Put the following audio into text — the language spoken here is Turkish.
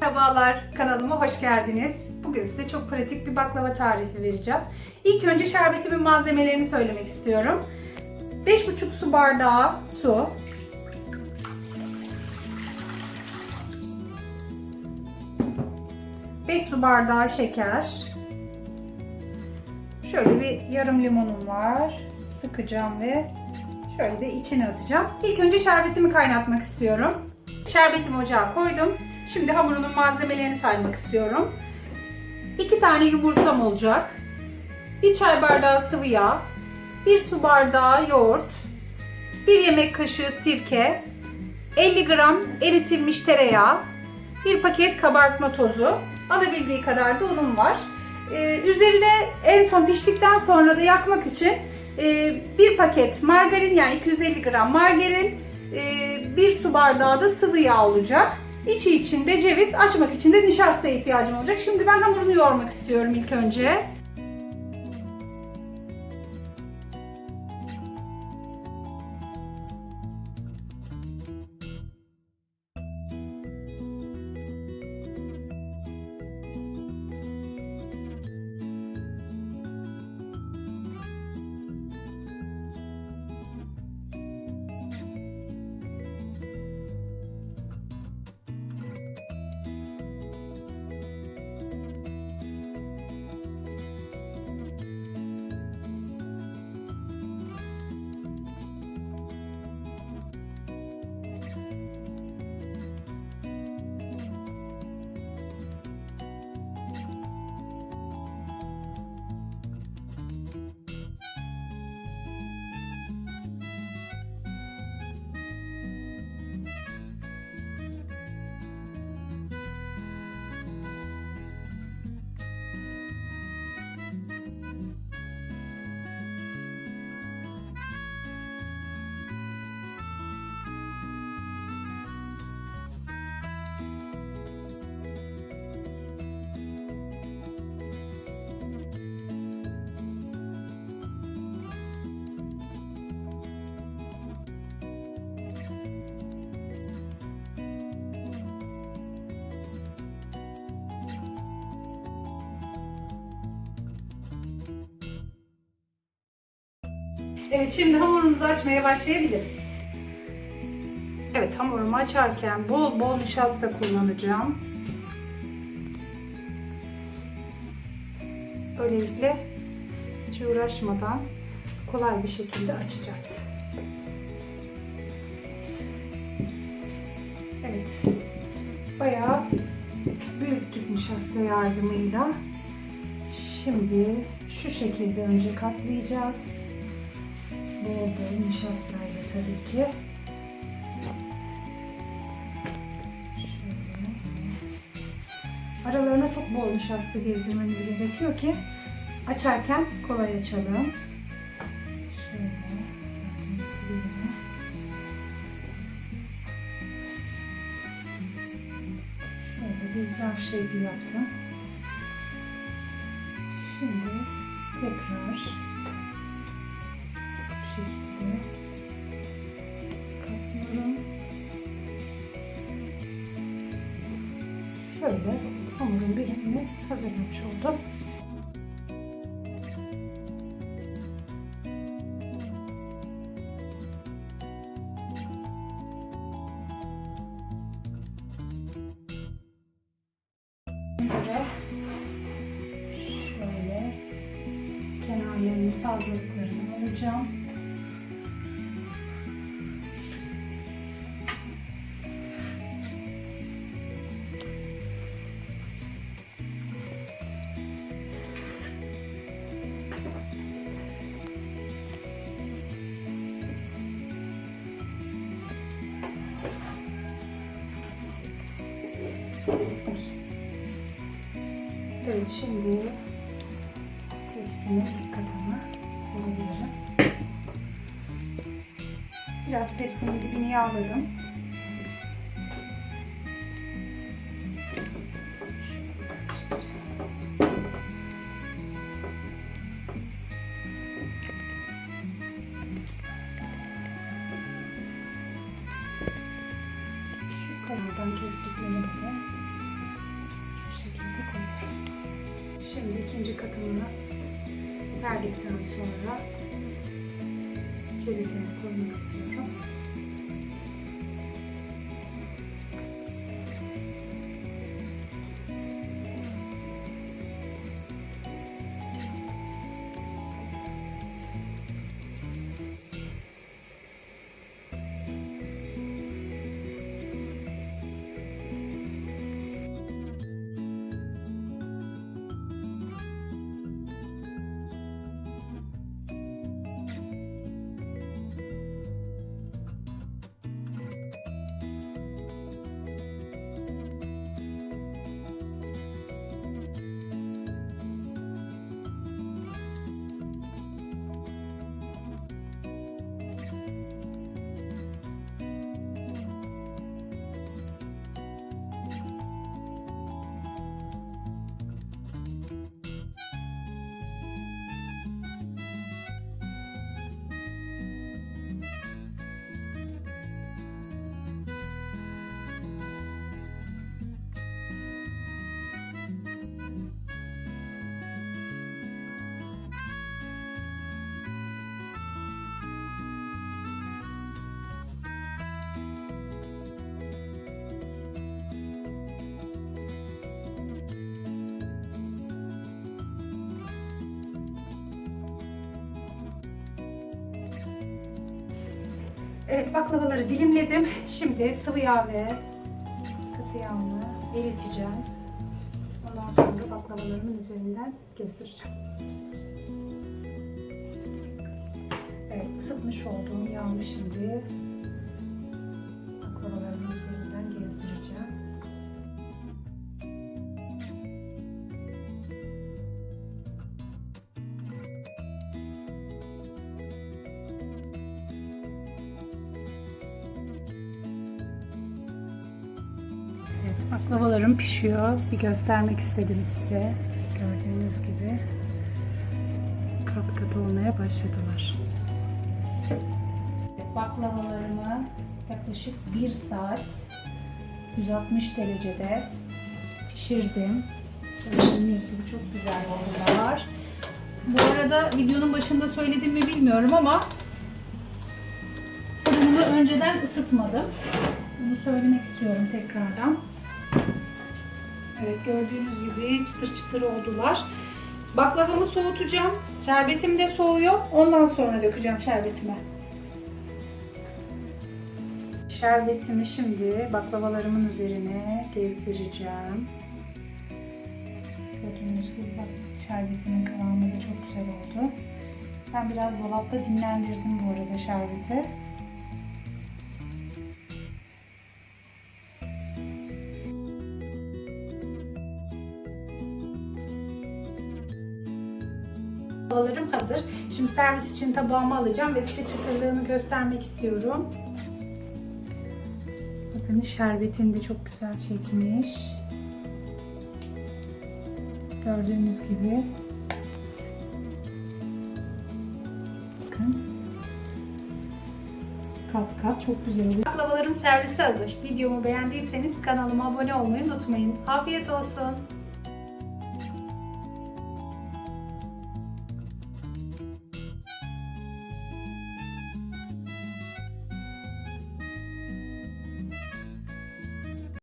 Merhabalar, kanalıma hoş geldiniz. Bugün size çok pratik bir baklava tarifi vereceğim. İlk önce şerbetimin malzemelerini söylemek istiyorum. 5,5 su bardağı su. Beş su bardağı şeker. Şöyle bir yarım limonum var. Sıkacağım ve şöyle de içine atacağım. İlk önce şerbetimi kaynatmak istiyorum. Şerbetimi ocağa koydum. Şimdi hamurunun malzemelerini saymak istiyorum. 2 tane yumurtam olacak. 1 çay bardağı sıvı yağ. 1 su bardağı yoğurt. 1 yemek kaşığı sirke. 50 gram eritilmiş tereyağı. 1 paket kabartma tozu. Alabildiği kadar da unum var. Ee, üzerine en son piştikten sonra da yakmak için e, bir paket margarin yani 250 gram margarin, e, bir su bardağı da sıvı yağ olacak. İçi içinde ceviz, açmak için de nişasta ihtiyacım olacak. Şimdi ben hamurunu yoğurmak istiyorum ilk önce. Evet şimdi hamurumuzu açmaya başlayabiliriz. Evet hamurumu açarken bol bol nişasta kullanacağım. Böylelikle hiç uğraşmadan kolay bir şekilde açacağız. Evet. Bayağı büyüttük nişasta yardımıyla. Şimdi şu şekilde önce katlayacağız. Bol bol nişastayla tabii ki. Aralarına çok bol nişasta gezdirmemiz gerekiyor ki açarken kolay açalım. Bir zarf şekli yaptım. Şimdi tekrar şekilde katlıyorum. Şöyle hamurun birimini hazırlamış oldum. Ve şöyle kenarlarının fazlalıklarını alacağım. Evet şimdi tepsinin ilk katını verebilirim. Biraz tepsinin dibini yağladım. Şu kenardan kestiklerimi de ikinci katımını serdikten sonra cevizleri koymak istiyorum. Evet baklavaları dilimledim. Şimdi sıvı yağ ve katı yağını eriteceğim. Ondan sonra baklavalarımın üzerinden gezdireceğim. Evet ısıtmış olduğum yağı şimdi baklavalarımın Evet, baklavalarım pişiyor. Bir göstermek istedim size. Gördüğünüz gibi kat kat olmaya başladılar. Baklavalarımı yaklaşık 1 saat 160 derecede pişirdim. Gördüğünüz gibi çok güzel oldular. Bu arada videonun başında söyledim mi bilmiyorum ama fırınımı önceden ısıtmadım. Bunu söylemek istiyorum tekrardan. Evet gördüğünüz gibi çıtır çıtır oldular. Baklavamı soğutacağım. Şerbetim de soğuyor. Ondan sonra dökeceğim şerbetimi. Şerbetimi şimdi baklavalarımın üzerine gezdireceğim. Gördüğünüz gibi bak şerbetimin kıvamı da çok güzel oldu. Ben biraz dolapta dinlendirdim bu arada şerbeti. Baklavalarım hazır. Şimdi servis için tabağıma alacağım ve size çıtırlığını göstermek istiyorum. Bakın şerbetini de çok güzel çekmiş. Gördüğünüz gibi. Bakın. Kat kat çok güzel oluyor. Baklavalarım servise hazır. Videomu beğendiyseniz kanalıma abone olmayı unutmayın. Afiyet olsun.